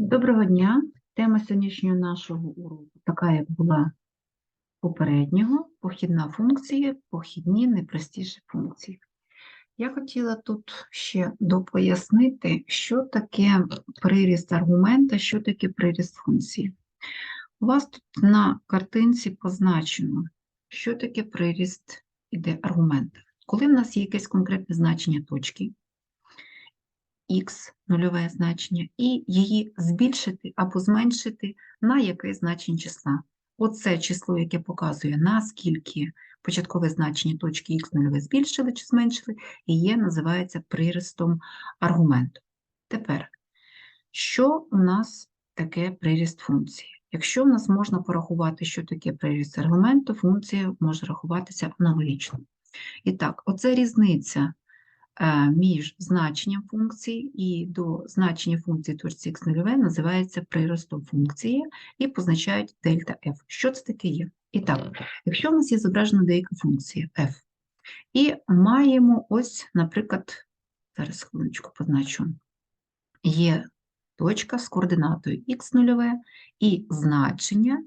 Доброго дня. Тема сьогоднішнього нашого уроку така, як була попереднього, похідна функція, похідні найпростіші функції. Я хотіла тут ще допояснити, що таке приріст аргумента, що таке приріст функції. У вас тут на картинці позначено, що таке приріст іде аргумента. Коли в нас є якесь конкретне значення точки, х нульове значення, і її збільшити або зменшити на якесь значення числа. Оце число, яке показує, наскільки початкове значення точки х нульове збільшили чи зменшили, і є, називається приростом аргументу. Тепер, що у нас таке приріст функції? Якщо в нас можна порахувати, що таке приріст аргументу, функція може рахуватися аналогічно. І так, оце різниця між значенням функції і до значення функції точці х нульове називається приростом функції і позначають дельта f. Що це таке є? І так, якщо в нас є зображена деяка функція f, і маємо ось, наприклад, зараз хвилиночку позначу, є точка з координатою х нульове, і значення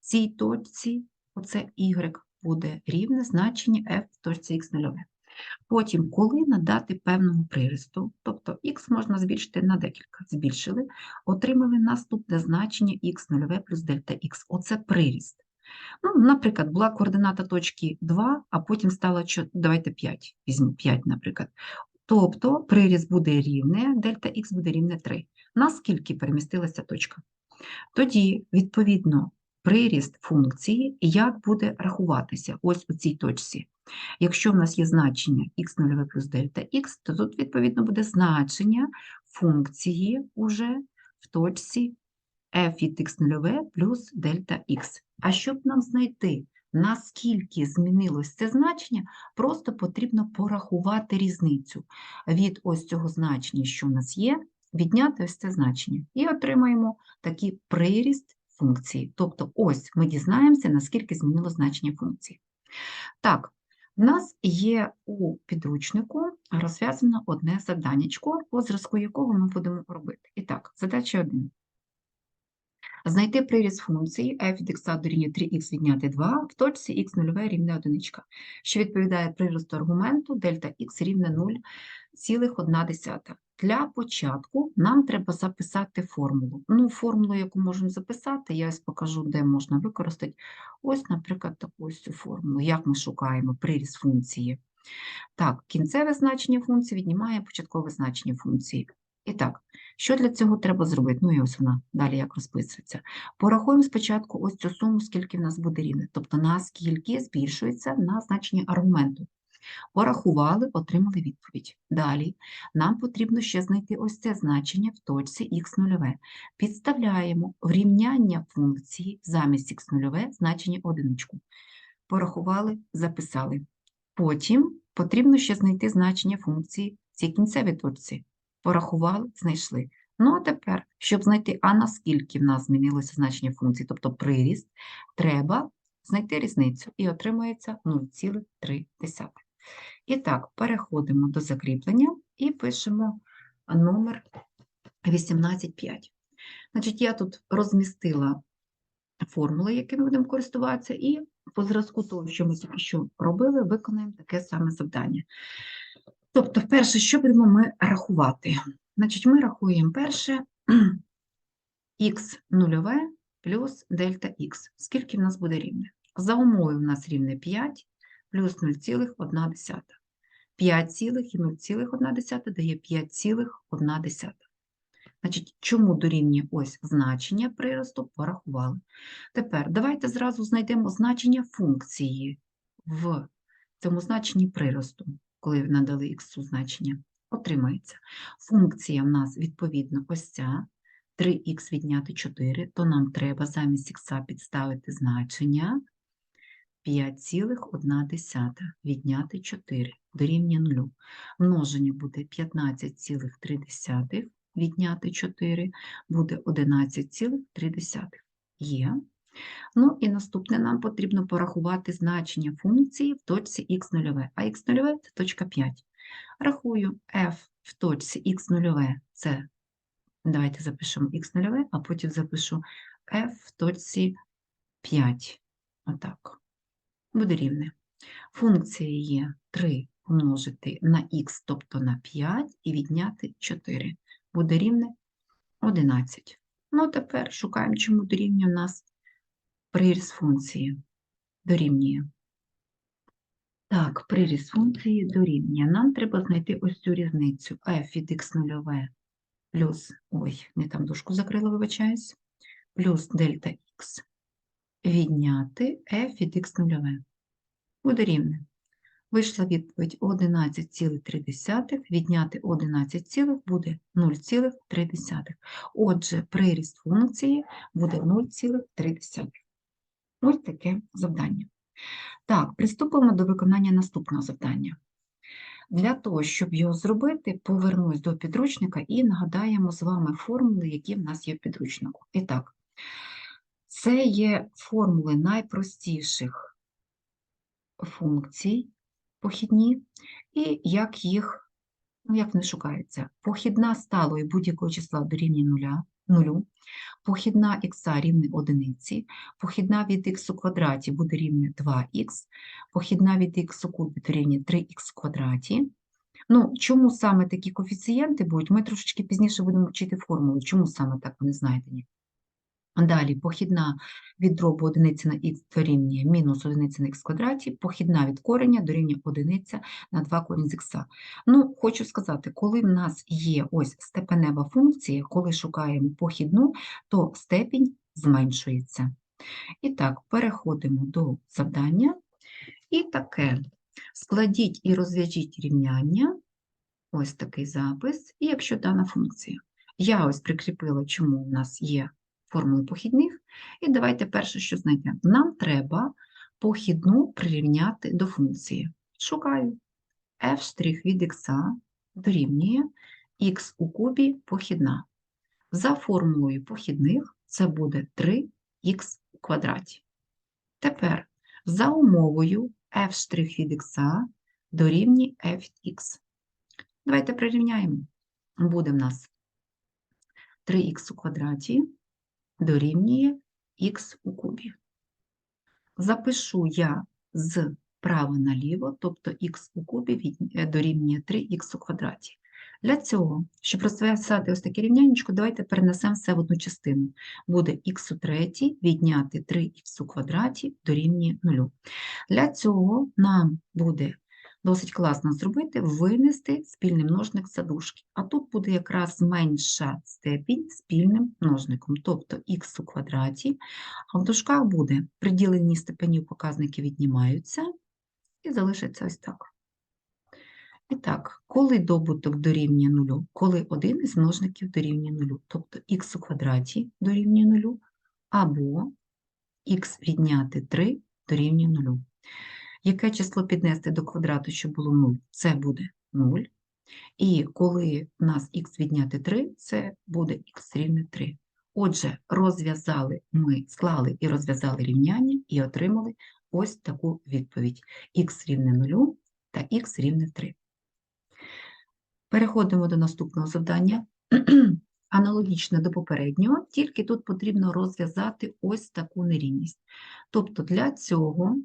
цій точці, оце y, буде рівне значення f в точці х нульове. Потім, коли надати певному приросту, тобто х можна збільшити на декілька, збільшили, отримали наступне значення х нульове плюс дельта х. Оце приріст. Ну, наприклад, була координата точки 2, а потім стало, давайте 5, візьму 5, наприклад. Тобто приріст буде рівне, дельта х буде рівне 3. Наскільки перемістилася точка? Тоді, відповідно, приріст функції як буде рахуватися ось у цій точці. Якщо в нас є значення х0 плюс дельта х, то тут, відповідно, буде значення функції уже в точці f від х0 плюс дельта х. А щоб нам знайти, наскільки змінилось це значення, просто потрібно порахувати різницю від ось цього значення, що в нас є, відняти ось це значення. І отримаємо такий приріст функції. Тобто ось ми дізнаємося, наскільки змінило значення функції. Так, в нас є у підручнику розв'язано одне заданнячко, по зразку якого ми будемо робити. І так, задача 1. Знайти приріст функції f від x дорівнює 3x відняти 2 в точці x 0 рівне 1, що відповідає приросту аргументу дельта x рівне 0,1. Для початку нам треба записати формулу. Ну, формулу, яку можемо записати, я ось покажу, де можна використати. Ось, наприклад, таку ось цю формулу. Як ми шукаємо приріст функції? Так, кінцеве значення функції віднімає початкове значення функції. І так, що для цього треба зробити? Ну і ось вона далі як розписується. Порахуємо спочатку ось цю суму, скільки в нас буде рівне, тобто наскільки збільшується на значення аргументу. Порахували, отримали відповідь. Далі нам потрібно ще знайти ось це значення в точці х0. Підставляємо в рівняння функції замість х0 значення одиничку. Порахували, записали. Потім потрібно ще знайти значення функції цій кінцевій точці. Порахували, знайшли. Ну, а тепер, щоб знайти, а наскільки в нас змінилося значення функції, тобто приріст, треба знайти різницю і отримується 0,3. І так, переходимо до закріплення і пишемо номер 18.5. Значить, я тут розмістила формули, якими будемо користуватися, і по зразку того, що ми тільки що робили, виконаємо таке саме завдання. Тобто, перше, що будемо ми рахувати? Значить, ми рахуємо перше х нульове плюс дельта х. Скільки в нас буде рівне? За умовою в нас рівне 5 плюс 0,1. 5 і 0,1 дає 5,1. Значить, чому дорівнює ось значення приросту, порахували. Тепер давайте зразу знайдемо значення функції в цьому значенні приросту, коли надали х значення. Отримається. Функція в нас, відповідно, ось ця 3х відняти 4, то нам треба замість х підставити значення 5,1 відняти 4 дорівнює 0. Множення буде 15,3 відняти 4, буде 11,3. Є. Ну і наступне нам потрібно порахувати значення функції в точці х0, а х0 – це точка 5. Рахую f в точці х0 – це Давайте запишемо х нульове, а потім запишу f в точці 5. Отак. Буде рівне. Функція є 3 помножити на х, тобто на 5, і відняти 4. Буде рівне 11. Ну, тепер шукаємо, чому дорівнює у нас приріз функції. Дорівнює. Так, приріз функції дорівнює. Нам треба знайти ось цю різницю f від x нульове плюс, ой, не там дужку закрила, вибачаюсь, плюс дельта х відняти f від x нульове. Буде рівне. Вийшла відповідь 11,3, відняти 11, цілих буде 0,3. Отже, приріст функції буде 0,3. Ось таке завдання. Так, приступимо до виконання наступного завдання. Для того, щоб його зробити, повернусь до підручника і нагадаємо з вами формули, які в нас є в підручнику. І так, це є формули найпростіших функцій похідні, і як їх, ну, як вони шукаються. Похідна сталої будь-якого числа дорівнює нуля, нулю, похідна х рівне одиниці, похідна від х у квадраті буде рівне 2х, похідна від х у кубі дорівнює 3х в квадраті. Ну, чому саме такі коефіцієнти будуть? Ми трошечки пізніше будемо вчити формулу, Чому саме так, ви не знаєте? Ні? Далі похідна від дробу одиниці на х дорівнює мінус одиниці на х квадраті, похідна від кореня дорівнює одиниця на 2 корінь з х. Ну, хочу сказати, коли в нас є ось степенева функція, коли шукаємо похідну, то степінь зменшується. І так, переходимо до завдання. І таке. Складіть і розв'яжіть рівняння. Ось такий запис. І якщо дана функція. Я ось прикріпила, чому в нас є формули похідних. І давайте перше, що знайдемо. Нам треба похідну прирівняти до функції. Шукаю f' від х дорівнює х у кубі похідна. За формулою похідних це буде 3х у квадраті. Тепер за умовою f' від х дорівнює f від. Давайте прирівняємо. Буде в нас 3х у квадраті дорівнює х у кубі. Запишу я з права наліво, тобто х у кубі е, дорівнює 3х у квадраті. Для цього, щоб розв'язати ось таке рівнянечко, давайте перенесемо все в одну частину. Буде х у третій відняти 3х у квадраті дорівнює 0. Для цього нам буде досить класно зробити, винести спільний множник за. А тут буде якраз менша степінь спільним множником, тобто х у квадраті, а в дужках буде приділені степенів показники віднімаються і залишиться ось так. І так, коли добуток дорівнює нулю? Коли один із множників дорівнює нулю, тобто х у квадраті дорівнює нулю, або х відняти 3 дорівнює нулю. Яке число піднести до квадрату, щоб було 0? Це буде 0. І коли у нас х відняти 3, це буде х рівне 3. Отже, розв'язали ми, склали і розв'язали рівняння і отримали ось таку відповідь. х рівне 0 та х рівне 3. Переходимо до наступного завдання. Аналогічно до попереднього, тільки тут потрібно розв'язати ось таку нерівність. Тобто для цього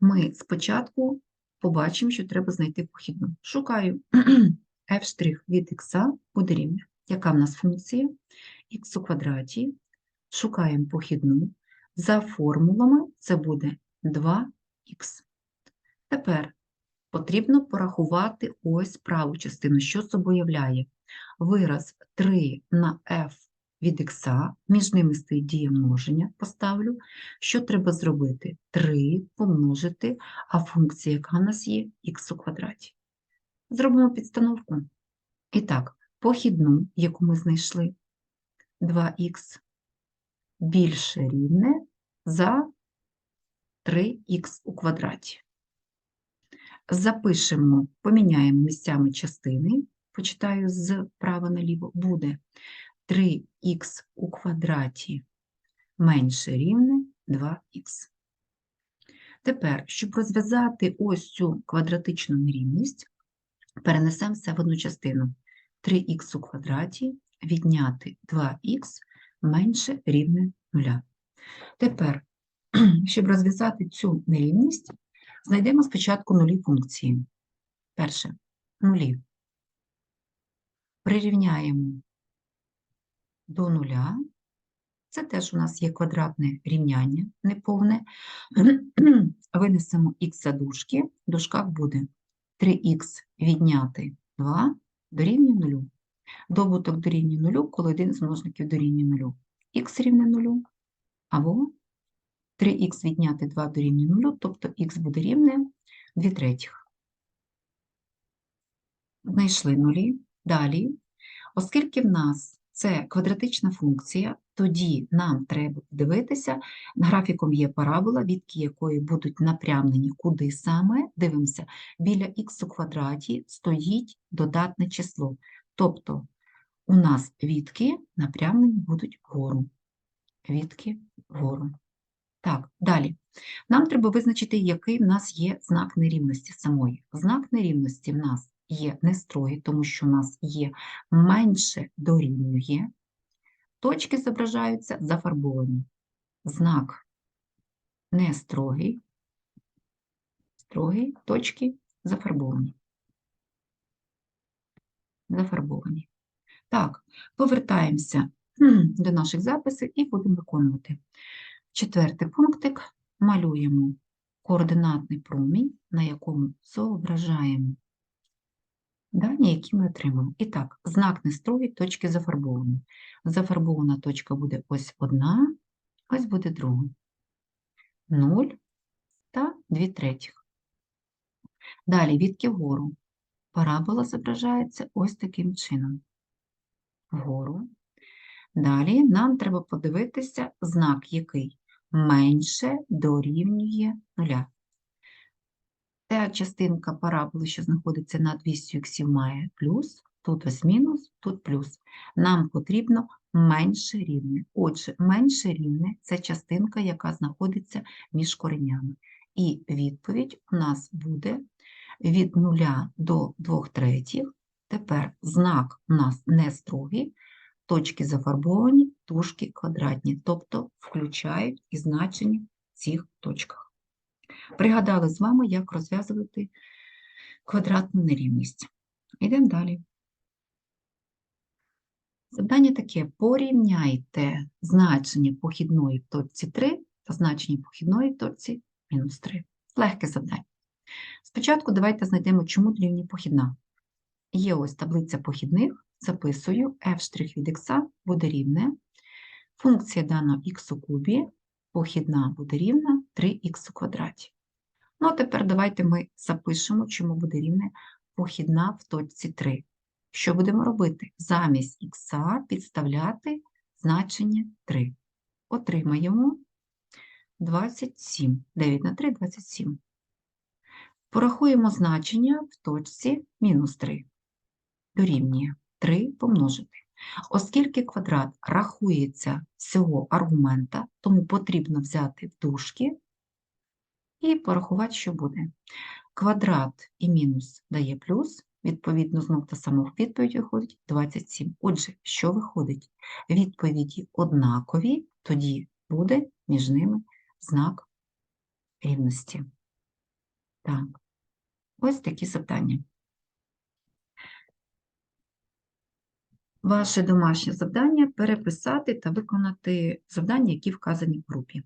ми спочатку побачимо, що треба знайти похідну. Шукаю f' від х буде рівня. Яка в нас функція? х у квадраті. Шукаємо похідну. За формулами це буде 2х. Тепер потрібно порахувати ось праву частину, що собою являє. Вираз 3 на f від х, між ними стоїть дія множення, поставлю. Що треба зробити? 3 помножити, а функція, яка у нас є, х у квадраті. Зробимо підстановку. І так, похідну, яку ми знайшли, 2х більше рівне за 3х у квадраті. Запишемо, поміняємо місцями частини, почитаю з права наліво, буде 3х у квадраті менше рівне 2х. Тепер, щоб розв'язати ось цю квадратичну нерівність, перенесемо все в одну частину. 3х у квадраті відняти 2х менше рівне 0. Тепер, щоб розв'язати цю нерівність, знайдемо спочатку нулі функції. Перше нулі. Прирівняємо до нуля. Це теж у нас є квадратне рівняння неповне. Винесемо х за дужки, в буде 3х відняти 2 дорівнює 0. Добуток дорівнює 0, коли один з множників дорівнює 0. х рівне 0, або 3х відняти 2 дорівнює 0, тобто х буде рівне 2 третіх. Знайшли нулі. Далі, оскільки в нас це квадратична функція, тоді нам треба дивитися, графіком є парабола, відки якої будуть напрямлені куди саме, дивимося, біля х у квадраті стоїть додатне число. Тобто у нас відки напрямлені будуть вгору. Відки вгору. Так, далі. Нам треба визначити, який в нас є знак нерівності самої. Знак нерівності в нас є не строгий, тому що в нас є менше дорівнює. Точки зображаються зафарбовані. Знак не строгий, строгий, точки зафарбовані. Зафарбовані. Так, повертаємося до наших записів і будемо виконувати. Четвертий пунктик. Малюємо координатний промінь, на якому зображаємо дані, які ми отримаємо. І так, знак нестрогий, точки зафарбовані. Зафарбована точка буде ось одна, ось буде друга. 0 та 2 третіх. Далі відки вгору. Парабола зображається ось таким чином. Вгору. Далі нам треба подивитися знак, який менше дорівнює нуля. Ця частинка параболи, що знаходиться над 200 х, має плюс, тут ось мінус, тут плюс. Нам потрібно менше рівне. Отже, менше рівне це частинка, яка знаходиться між коренями. І відповідь у нас буде від 0 до 2 третіх. Тепер знак у нас не строгий, точки зафарбовані, тушки квадратні, тобто включають і значення в цих точках. Пригадали з вами, як розв'язувати квадратну нерівність. Йдемо далі. Завдання таке: порівняйте значення похідної в точці 3 та значення похідної в точці мінус 3. Легке завдання. Спочатку давайте знайдемо, чому дорівнює похідна. Є ось таблиця похідних, записую f' від х буде рівне. Функція даного х у кубі, похідна буде рівна 3х у квадраті. Ну, а тепер давайте ми запишемо, чому буде рівне похідна в точці 3. Що будемо робити? Замість х підставляти значення 3. Отримаємо 27. 9 на 3 – 27. Порахуємо значення в точці мінус 3. Дорівнює 3 помножити. Оскільки квадрат рахується всього аргумента, тому потрібно взяти в дужки і порахувати, що буде. Квадрат і мінус дає плюс, відповідно, знов та сама відповідь виходить 27. Отже, що виходить? Відповіді однакові, тоді буде між ними знак рівності. Так, ось такі завдання. Ваше домашнє завдання переписати та виконати завдання, які вказані в групі.